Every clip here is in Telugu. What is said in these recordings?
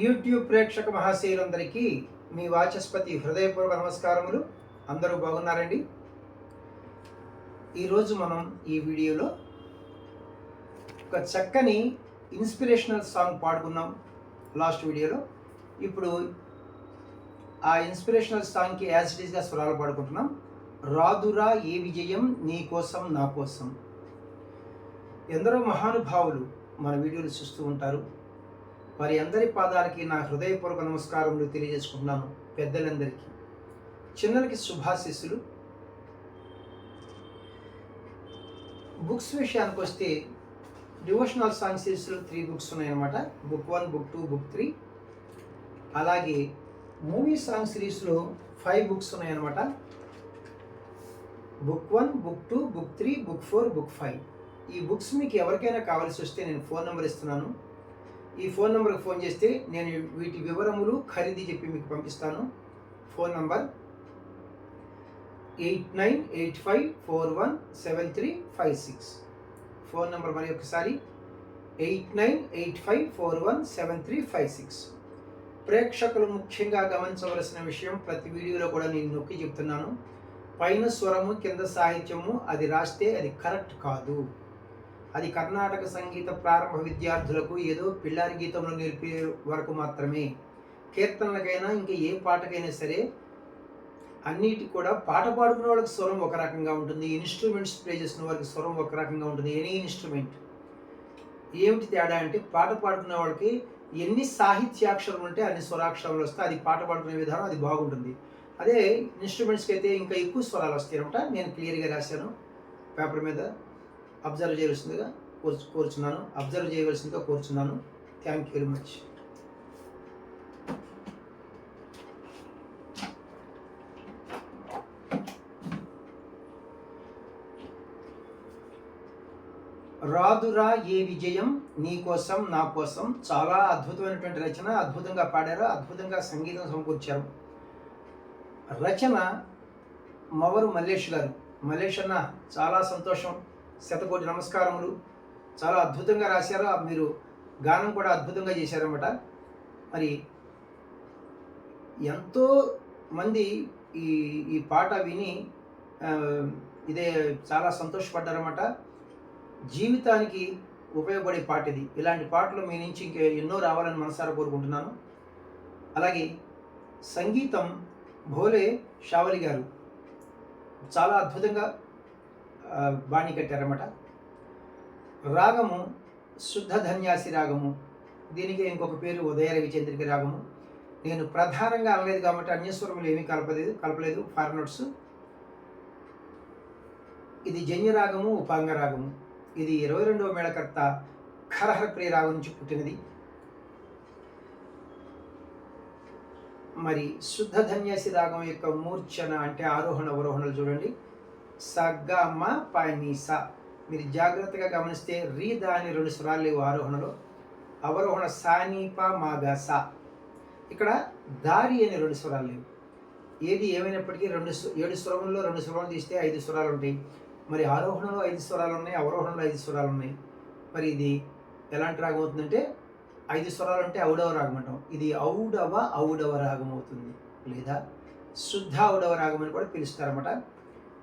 యూట్యూబ్ ప్రేక్షక మహాశయులందరికీ మీ వాచస్పతి హృదయపూర్వక నమస్కారములు. అందరూ బాగున్నారండి? ఈరోజు మనం ఈ వీడియోలో ఒక చక్కని ఇన్స్పిరేషనల్ సాంగ్ పాడుకున్నాం లాస్ట్ వీడియోలో. ఇప్పుడు ఆ ఇన్స్పిరేషనల్ సాంగ్కి యాజ్ ఇట్ ఈస్గా స్వరాలు పాడుకుంటున్నాం. రాదురా ఏ విజయం నీ కోసం నా కోసం. ఎందరో మహానుభావులు మన వీడియోలు చూస్తూ ఉంటారు. వారి అందరి పాదాలకి నా హృదయపూర్వక నమస్కారములు తెలియజేసుకుంటున్నాను పెద్దలందరికీ. చిన్నలకి శుభాశిస్సులు. బుక్స్ విషయానికి వస్తే డివోషనల్ సాంగ్ సిరీస్లో త్రీ బుక్స్ ఉన్నాయన్నమాట. Book one book two book three. అలాగే మూవీ సాంగ్ సిరీస్లో ఫైవ్ బుక్స్ ఉన్నాయన్నమాట. Book one book two book three book four book five. ఈ బుక్స్ మీకు ఎవరికైనా కావాల్సి వస్తే నేను ఫోన్ నెంబర్ ఇస్తున్నాను. ఈ ఫోన్ నెంబర్కి ఫోన్ చేస్తే నేను వీటి వివరములు ఖరీదు చెప్పి మీకు పంపిస్తాను. Phone number eight nine eight five four one seven three five six. Phone number మరి ఒకసారి eight nine eight five four one seven three five six. ప్రేక్షకులు ముఖ్యంగా గమనించవలసిన విషయం ప్రతి వీడియోలో కూడా నేను నొక్కి చెప్తున్నాను. పైన స్వరము కింద సాహిత్యము అది రాస్తే అది కరెక్ట్ కాదు. అది కర్ణాటక సంగీత ప్రారంభ విద్యార్థులకు ఏదో పిల్లారి గీతంలో నేర్పే వరకు మాత్రమే. కీర్తనలకైనా ఇంకా ఏ పాటకైనా సరే అన్నిటి కూడా పాట పాడుకునే వాళ్ళకి స్వరం ఒక రకంగా ఉంటుంది. ఇన్స్ట్రుమెంట్స్ ప్లే చేసిన వారికి స్వరం ఒక రకంగా ఉంటుంది. Any instrument. ఏమిటి తేడా అంటే పాట పాడుకునే వాళ్ళకి ఎన్ని సాహిత్యాక్షరాలు ఉంటే అన్ని స్వరాక్షరాలు వస్తే అది పాట పాడుకునే విధానం అది బాగుంటుంది. అదే ఇన్స్ట్రుమెంట్స్కి అయితే ఇంకా ఎక్కువ స్వరాలు వస్తాయి అనమాట నేను క్లియర్గా రాశాను పేపర్ మీద. అబ్జర్వ్ చేయవలసిందిగా కోరు కోరుచున్నాను. అబ్జర్వ్ చేయవలసిందిగా కోరుచున్నాను. థ్యాంక్ యూ వెరీ మచ్ రాదురా ఏ విజయం నీ కోసం నా కోసం? చాలా అద్భుతమైనటువంటి రచన. అద్భుతంగా పాడారు. అద్భుతంగా సంగీతం సమకూర్చారు. రచన మవరు మల్లేష్ గారు. మల్లేష్ అన్న చాలా సంతోషం. శతకోటి నమస్కారములు. చాలా అద్భుతంగా రాశారు. మీరు గానం కూడా అద్భుతంగా చేశారన్నమాట. మరి ఎంతో మంది ఈ ఈ పాట విని ఇదే చాలా సంతోషపడ్డారన్నమాట. జీవితానికి ఉపయోగపడే పాట ఇది. ఇలాంటి పాటలు మీ నుంచి ఇంకే ఎన్నో రావాలని మనసారా కోరుకుంటున్నాను. అలాగే సంగీతం భోలే షావలి గారు. చాలా అద్భుతంగా బాణి కట్టారన్నమాట. రాగము శుద్ధ ధన్యాసి రాగము దీనికి ఇంకొక పేరు ఉదయ చంద్రిక రాగము. నేను ప్రధానంగా అనలేదు కాబట్టి అన్యస్వరములు ఏమీ కలపలేదు కలపలేదు ఫార్నోట్స్ ఇది జన్య రాగము ఉపాంగ రాగము. ఇది ఇరవై రెండవ మేళకర్త ఖరహర ప్రియ రాగం నుంచి పుట్టినది. మరి శుద్ధ ధన్యాసి రాగం యొక్క మూర్ఛన అంటే ఆరోహణ అవరోహణలు చూడండి. సగమ పనిస. మీరు జాగ్రత్తగా గమనిస్తే రీ దాని రెండు స్వరాలు లేవు ఆరోహణలో. అవరోహణ సానీప మాగా సా ఇక్కడ దారి అనే రెండు స్వరాలు లేవు. ఏది ఏమైనప్పటికీ రెండు ఏడు స్వరంలో రెండు స్వరాలు తీస్తే ఐదు స్వరాలు ఉంటాయి. మరి ఆరోహణలో ఐదు స్వరాలు ఉన్నాయి అవరోహణలో ఐదు స్వరాలు ఉన్నాయి. మరి ఇది ఎలాంటి రాగం అవుతుందంటే ఐదు స్వరాలు అంటే ఔడవ రాగం అంటాం. ఇది ఔడవ ఔడవ రాగం అవుతుంది. లేదా శుద్ధ ఔడవ రాగం అని కూడా పిలుస్తారన్నమాట.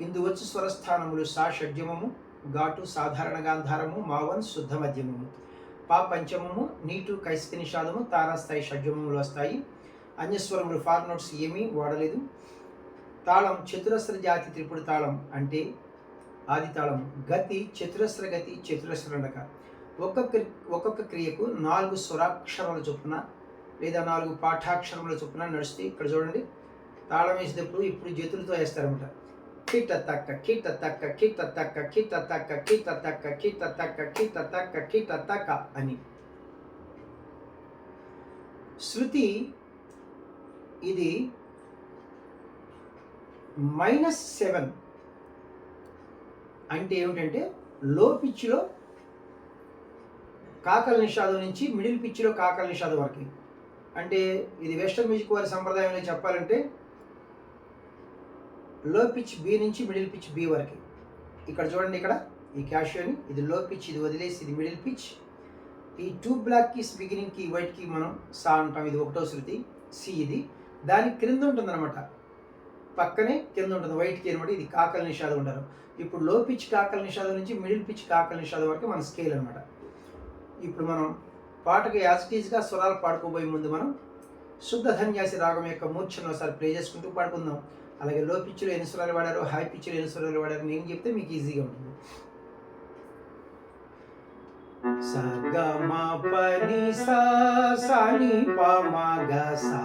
ఇందు వచ్చి స్వరస్థానములు సా షడ్యమము ఘాటు సాధారణ గాంధారము మావన్ శుద్ధ మధ్యమము పా పంచమము నీటు కైస్క నిషాదము తారాస్థాయి షడ్యమములు వస్తాయి. అన్యస్వరములు ఫార్ నోట్స్ ఏమీ వాడలేదు. తాళం చతురస్ర జాతి త్రిపుడు తాళం అంటే ఆది తాళం. గతి చతురస్ర గతి చతురస్ర నడక ఒక్కొక్క ఒక్కొక్క క్రియకు నాలుగు స్వరాక్షరముల చొప్పున లేదా నాలుగు పాఠాక్షరముల చొప్పున నడుస్తే ఇక్కడ చూడండి. తాళం వేసేటప్పుడు ఇప్పుడు జతులతో వేస్తారన్నమాట. Kita taka, kita taka, kita taka, kita taka, kita taka, kita taka, kita taka, kita taka. అని శృతి ఇది మైనస్ సెవెన్ అంటే ఏమిటంటే లో పిచ్లో కాకల నిషాదం నుంచి మిడిల్ పిచ్లో కాకల నిషాదం వరకు. అంటే ఇది వెస్ట్రన్ మ్యూజిక్ వారి సంప్రదాయంలో చెప్పాలంటే లో పిచ్ బి నుంచి మిడిల్ పిచ్ బి వరకు. ఇక్కడ చూడండి ఇక్కడ ఈ క్యాషియోని ఇది లో పిచ్ ఇది వదిలేసి ఇది మిడిల్ పిచ్ ఈ టూ బ్లాక్ కీస్ బిగినింగ్కి వైట్కి మనం సా అంటాం ఇది ఒకటో శృతి సి ఇది. దాని క్రింద ఉంటుంది అనమాట పక్కనే కింద ఉంటుంది వైట్కి అనమాట ఇది కాకల నిషాదం ఉంటారు ఇప్పుడు లో పిచ్ కాకల నిషాదం నుంచి మిడిల్ పిచ్ కాకల నిషాదం వరకు మన స్కేల్ అనమాట ఇప్పుడు మనం పాటకు యాజిటీజ్గా స్వరాలు పాడుకోబోయే ముందు మనం శుద్ధ ధన్యాసి రాగం యొక్క మూర్ఛను ఒకసారి ప్లే చేసుకుంటూ పాడుకుందాం. అలాగే లో పిచ్లో ఎన్ని స్వరాలు వాడారు హై పిచ్లో ఎన్ని స్వరాలు వాడారు నేను చెప్తే మీకు ఈజీగా ఉంటుంది. సగమ పని సాని పమగ సా.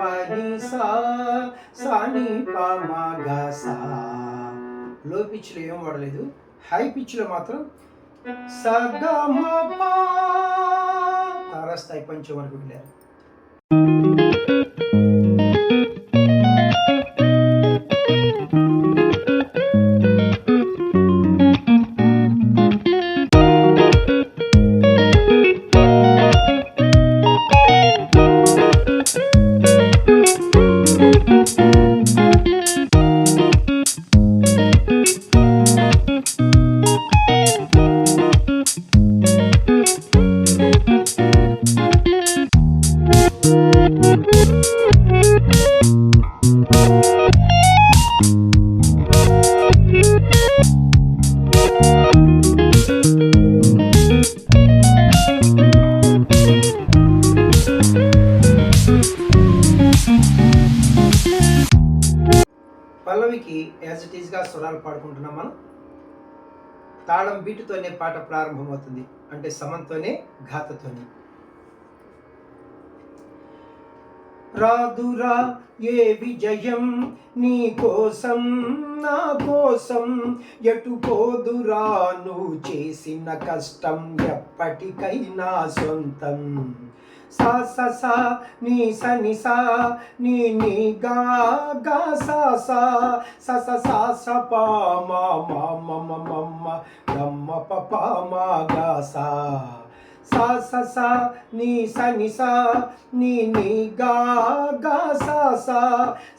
పని సాని పమగ సా. లో పిచ్లో ఏం వాడలేదు. హై పిచ్లో మాత్రం సగమ తారాస్థాయి పంచం వరకు వెళ్ళారు పల్లవికి యాజ్ ఇట్ ఈస్గా స్వరాలు పాడుకుంటున్నాం మనం. తాళం బీటుతోనే పాట ప్రారంభమవుతుంది. అంటే సమంతోనే ఘాతతోనే. రాదురా ఏ విజయం నీ కోసం నా కోసం. ఎటు పోదురా నువ్వు చేసిన కష్టం ఎప్పటికైనా సొంతం. సా స సా నీ స ని సా నీ నీ గా గా సా సా స స సా స పా మా మా మ మ మ మ గమ్మ ప పా మా గా సా సా స సా నీ స ని సా నీ నీ గా గా సా సా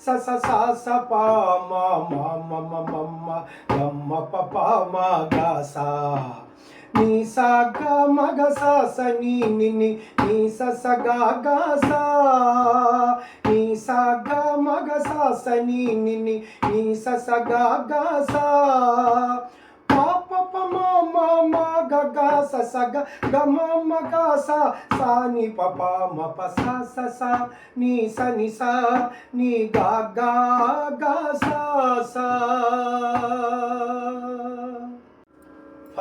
స స సా స పా మా మా మ మ మ మ గమ్మ ప పా మా గా సా నీ సా గ మగ సా సని నిని నీ స స గ గ సా నీ సా గ మగ సా సని నిని నీ స స గ గ సా sa sa ga ga ma ma ga sa sa ni pa pa ma pa sa sa sa ni sa ni sa ni ga ga ga sa sa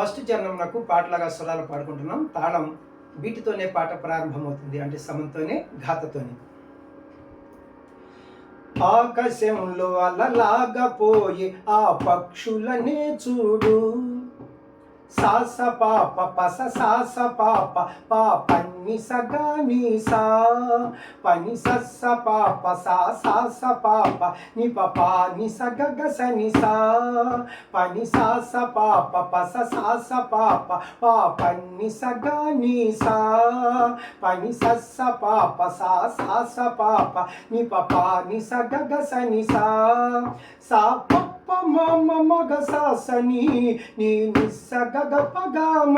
first చరణంలో పాటలాగా స్వరాలు పాడుకుంటున్నాం. తాళం వీటితోనే పాట ప్రారంభమవుతుంది. అంటే సమంతోనే ఘాతతోనే. ఆకాశంలో అలలాగపోయి ఆ పక్షులనే చూడు. సాస పాప పస సాస పాప పాప ని సగా ని సా పని సస్స పాప సా సాస పాప ని పప ని సగ గ ని సా. పని సాస పాప పస సాస పాప పాప ని సగా ని సా పని సస్స పాప సా సాస పాప ని పప ని సగ గ ని సా. సా గప్ప మమ మగ సాసని నీ నిస్స గగప గమ.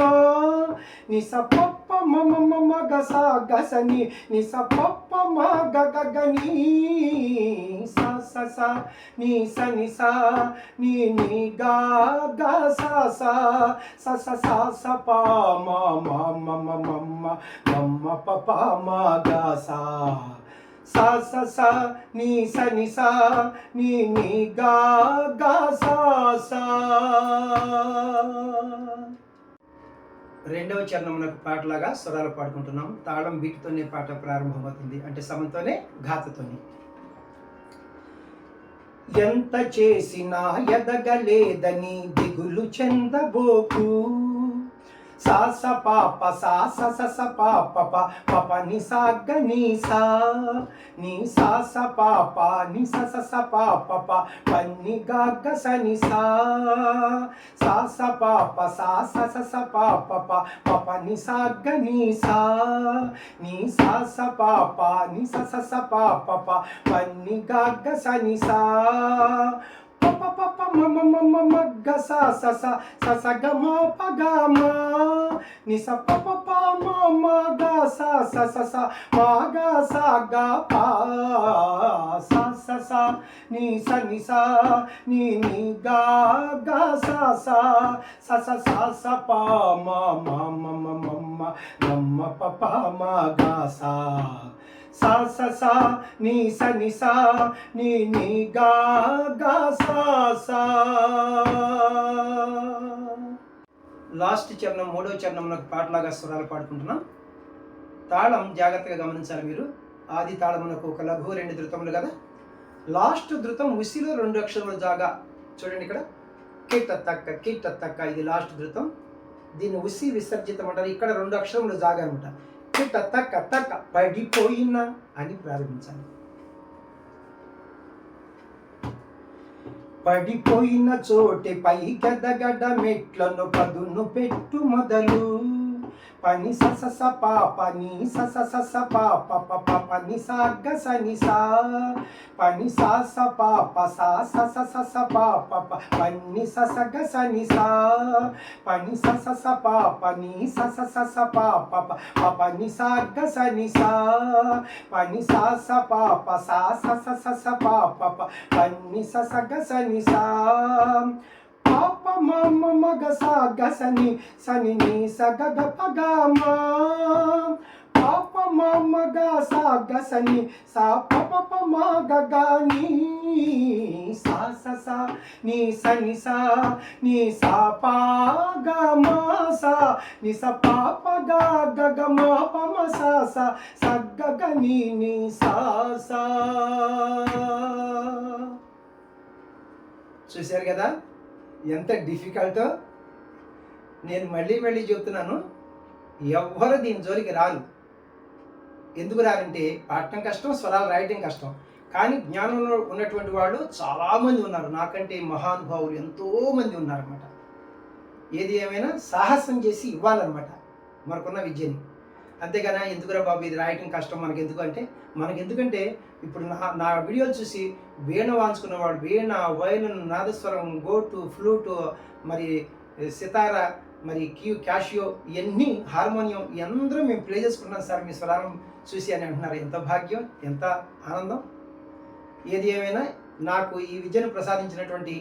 నిస పప్ప మమ మగ సాగసని నిస పప్ప మగ గగని. సస స నీ స ని స నీ నీ గా గ స స. స స స స ప మ మ మ మ మ మ మ ప ప మ గ స. సా స స నీ స ని సా నీ నీ గా గా సా సా. రెండవ చరణమునకు పాటలాగా స్వరాలు పాడుకుంటున్నాం. తాళం వీటితోనే పాట ప్రారంభమవుతుంది. అంటే సమంతోనే ఘాతతోనే. ఎంత చేసినా ఎదగలేదని దిగులు చెందబోకు. సాస పాప సాస సస పాప ప పప ని సా గ ని సా. ని సాస పాప ని సస స పాప ప పన్ని గా గ స ని సా. సాస పాప సాస సస పాప ప పప ని సా గ ని సా. ని సాస పాప ని సస స పాప ప పన్ని గా గ స. ని సా ప ప స స స స స గ మ ప గ మ ని స ప ప ప మ మ గ స స స స మ గ స గ ప స స స ని స ని స ని ని గ గ స స స స స స ప మ మ మ మ మ మ గ మ ప ప మ గ స సా స సా నీ స ని సా నీ ని గా గా సా సా లాస్ట్ చరణం మూడో చరణంలో పాటలాగా స్వరాలు పాడుకుంటున్నాం. తాళం జాగ్రత్తగా గమనించాలి మీరు. ఆది తాళమునకు ఒక లఘు రెండు ధృతములు కదా? లాస్ట్ ధృతం ఉసిలో రెండు అక్షరముల జాగా. చూడండి ఇక్కడ. కిట్ట తక్క కిట్ట తక్క ఇది లాస్ట్ ధృతం. దీన్ని ఉసి విసర్జితం అంటారు ఇక్కడ రెండు అక్షరములు జాగా అనమాట. కిట్ట తక్క తక్క పడిపోయినా అని ప్రారంభించాలి. పడిపోయిన చోటి పైకెదగడ మెట్లను పదును పెట్టు మొదలు. పని సస స పా పని సస స స పా ప ప ప పని స గ స ని సా పని స స పా ప సా స స స స పా ప ప పని స స గ స ని సా పని స స స పా పని స స స స పా ప ప ప పని స గ స ని సా పని స స పా ప సా స స స స పా ప ప పని స స గ స ని సా పాప మమ మగ సాగ సని సని నీ స ని గ పాప మమ గ సాగ సని సా ప ప ప మ గ గ ని సా స సా నీ సని సా నీ సా పా గ మ సా ని స పాప గ గ గ మ ప మ సా సా స గ గ నీ నీ సా సా. చూశారు కదా? ఎంత డిఫికల్టో నేను మళ్ళీ మళ్ళీ చెబుతున్నాను ఎవ్వరు దీని జోలికి రారు. ఎందుకు రారంటే పాడటం కష్టం స్వరాలు రాయటం కష్టం. కానీ జ్ఞానంలో ఉన్నటువంటి వాళ్ళు చాలామంది ఉన్నారు. నాకంటే మహానుభావులు ఎంతోమంది ఉన్నారన్నమాట. ఏది ఏమైనా సాహసం చేసి ఇవ్వాలన్నమాట. మనకున్న విద్యని. అంతేగాని ఎందుకురా బాబు ఇది రాయటం కష్టం మనకి ఎందుకు అంటే మనకి ఎందుకంటే ఇప్పుడు నా నా వీడియోలు చూసి వీణ వాంచుకున్నవాడు వీణ వయలిన్ నాదస్వరం గోటు ఫ్లూటు మరి సితార మరి క్యూ క్యాషియో ఇవన్నీ హార్మోనియం అందరూ మేము ప్లే చేసుకుంటున్నాం సార్ మీ స్వరాలం చూసి అని అంటున్నారు. ఎంత భాగ్యం ఎంత ఆనందం. ఏది ఏమైనా నాకు ఈ విద్యను ప్రసాదించినటువంటి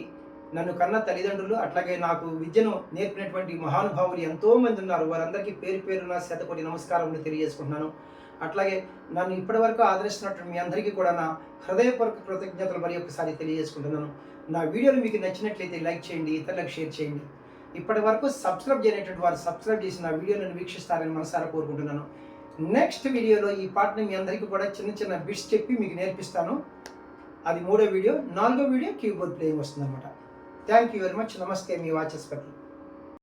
నన్ను కన్న తల్లిదండ్రులు అట్లాగే నాకు విద్యను నేర్పినటువంటి మహానుభావులు ఎంతో మంది ఉన్నారు. వారందరికీ పేరు పేరున శతకోటి నమస్కారములు తెలియజేసుకుంటున్నాను. అట్లాగే నన్ను ఇప్పటివరకు ఆదరిస్తున్నటువంటి మీ అందరికీ కూడా నా హృదయపూర్వక కృతజ్ఞతలు మరి ఒకసారి తెలియజేసుకుంటున్నాను. నా వీడియోలు మీకు నచ్చినట్లయితే లైక్ చేయండి ఇతరులకు షేర్ చేయండి. ఇప్పటి వరకు సబ్స్క్రైబ్ చేయనటువంటి వారు సబ్స్క్రైబ్ చేసి నా వీడియోలను వీక్షిస్తారని మనసారా కోరుకుంటున్నాను. నెక్స్ట్ వీడియోలో ఈ పాటను మీ అందరికీ కూడా చిన్న చిన్న బిట్స్ చెప్పి మీకు నేర్పిస్తాను. అది మూడో వీడియో నాలుగో వీడియో కీబోర్డ్ ప్లేయింగ్ వస్తుంది అనమాట థ్యాంక్ యూ వెరీ మచ్ నమస్తే మీ వాచస్పతి.